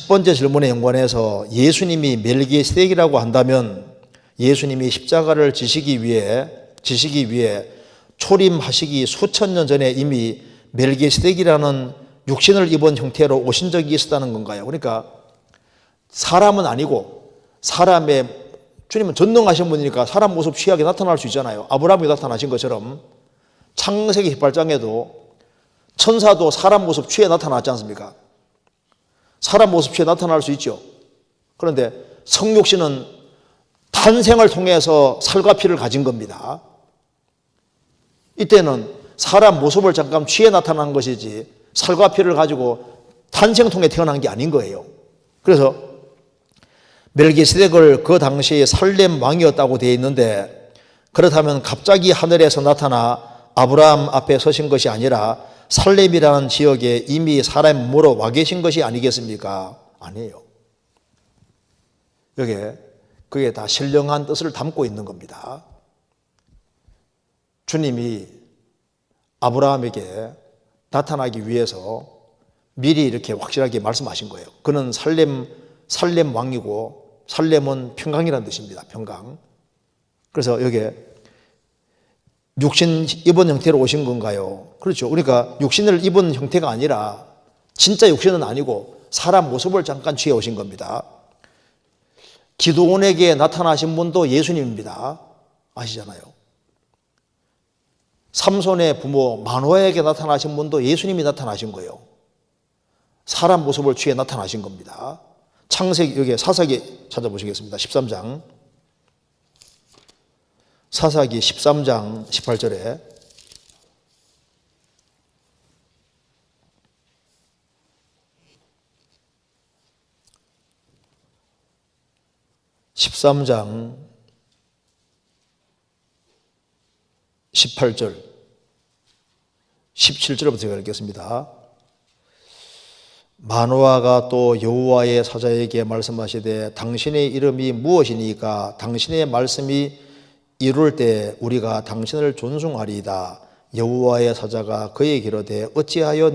첫 번째 질문에 연관해서 예수님이 멜기세덱이라고 한다면 예수님이 십자가를 지시기 위해 지시기 위해 초림하시기 수천 년 전에 이미 멜기세덱이라는 육신을 입은 형태로 오신 적이 있었다는 건가요? 그러니까 사람은 아니고 사람의 주님은 전능하신 분이니까 사람 모습 취하게 나타날 수 있잖아요. 아브라함이 나타나신 것처럼 창세기 18장에도 천사도 사람 모습 취해 나타났지 않습니까? 사람 모습 취해 나타날 수 있죠. 그런데 성육신은 탄생을 통해서 살과 피를 가진 겁니다. 이때는 사람 모습을 잠깐 취해 나타난 것이지 살과 피를 가지고 탄생 통해 태어난 게 아닌 거예요. 그래서 멜기세덱을 그 당시에 살렘 왕이었다고 되어 있는데 그렇다면 갑자기 하늘에서 나타나 아브라함 앞에 서신 것이 아니라 살렘이라는 지역에 이미 사람의 몸으로 와 계신 것이 아니겠습니까? 아니에요. 여기에 그게 다 신령한 뜻을 담고 있는 겁니다. 주님이 아브라함에게 나타나기 위해서 미리 이렇게 확실하게 말씀하신 거예요. 그는 살렘 살렘 왕이고 살렘은 평강이라는 뜻입니다. 평강. 그래서 여기에 육신 입은 형태로 오신 건가요? 그렇죠. 그러니까 육신을 입은 형태가 아니라 진짜 육신은 아니고 사람 모습을 잠깐 취해 오신 겁니다. 기도원에게 나타나신 분도 예수님입니다. 아시잖아요. 삼손의 부모 마노아에게 나타나신 분도 예수님이 나타나신 거예요. 사람 모습을 취해 나타나신 겁니다. 창세기 여기 사사기 찾아보시겠습니다. 13장. 사사기 13장 18절에 (13장) 18절 17절부터 제가 읽겠습니다. 마노아가 또 여호와의 사자에게 말씀하시되 당신의 이름이 무엇이니까 당신의 말씀이 이룰 때 우리가 당신을 존숭하리이다. 여호와의 사자가 그에게 이르되 어찌하여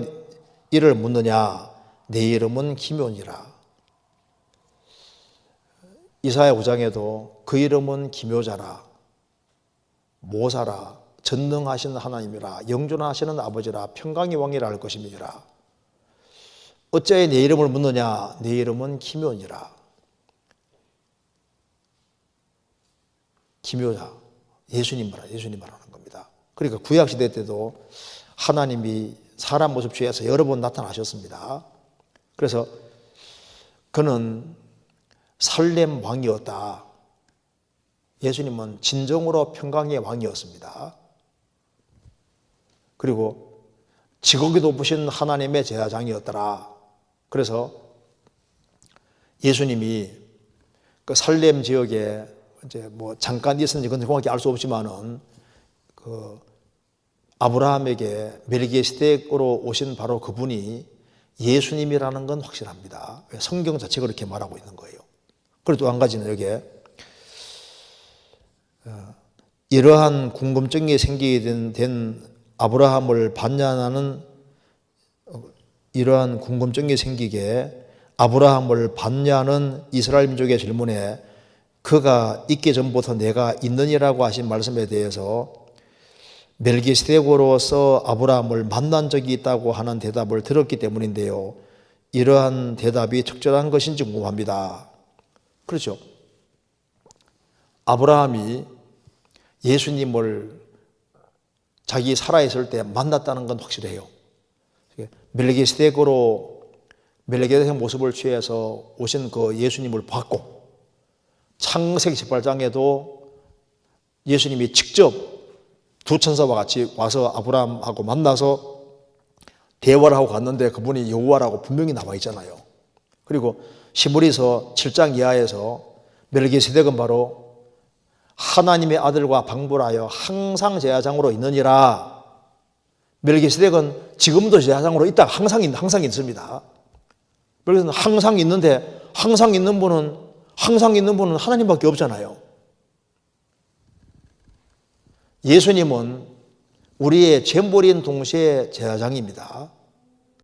이를 묻느냐 내 이름은 기묘니라. 이사야 5장에도 그 이름은 기묘자라 모사라 전능하신 하나님이라 영존하시는 아버지라 평강의 왕이라 할 것임이니라. 어찌하여 내 이름을 묻느냐 내 이름은 기묘니라. 기묘자 예수님 말 예수님 말하는 겁니다. 그러니까 구약 시대 때도 하나님이 사람 모습 취해서 여러 번 나타나셨습니다. 그래서 그는 살렘 왕이었다. 예수님은 진정으로 평강의 왕이었습니다. 그리고 지극히 높으신 하나님의 제사장이었더라. 그래서 예수님이 그 살렘 지역에 이제 뭐 잠깐 있었는지 그건 정확히 알 수 없지만은 그 아브라함에게 멜기세덱으로 오신 바로 그분이 예수님이라는 건 확실합니다. 성경 자체가 그렇게 말하고 있는 거예요. 그리고 또 한 가지는 여기에 어, 이러한 궁금증이 생기게 된, 된 아브라함을 반면하는 어, 이러한 궁금증이 생기게 아브라함을 반냐는 이스라엘 민족의 질문에 그가 있기 전부터 내가 있느니라고 하신 말씀에 대해서 멜기스덱으로서 아브라함을 만난 적이 있다고 하는 대답을 들었기 때문인데요. 이러한 대답이 적절한 것인지 궁금합니다. 그렇죠. 아브라함이 예수님을 자기 살아있을 때 만났다는 건 확실해요. 멜기스덱으로 멜기스덱 모습을 취해서 오신 그 예수님을 봤고 창세기 18장에도 예수님이 직접 두 천사와 같이 와서 아브라함하고 만나서 대화를 하고 갔는데 그분이 여호와라고 분명히 나와 있잖아요. 그리고 시므리서 7장 이하에서 멜기세덱은 바로 하나님의 아들과 방불하여 항상 제사장으로 있느니라. 멜기세덱은 지금도 제사장으로 있다 항상 항상 있습니다. 그래서 항상 있는데 항상 있는 분은 항상 있는 분은 하나님밖에 없잖아요. 예수님은 우리의 잼버린 동시에 제사장입니다.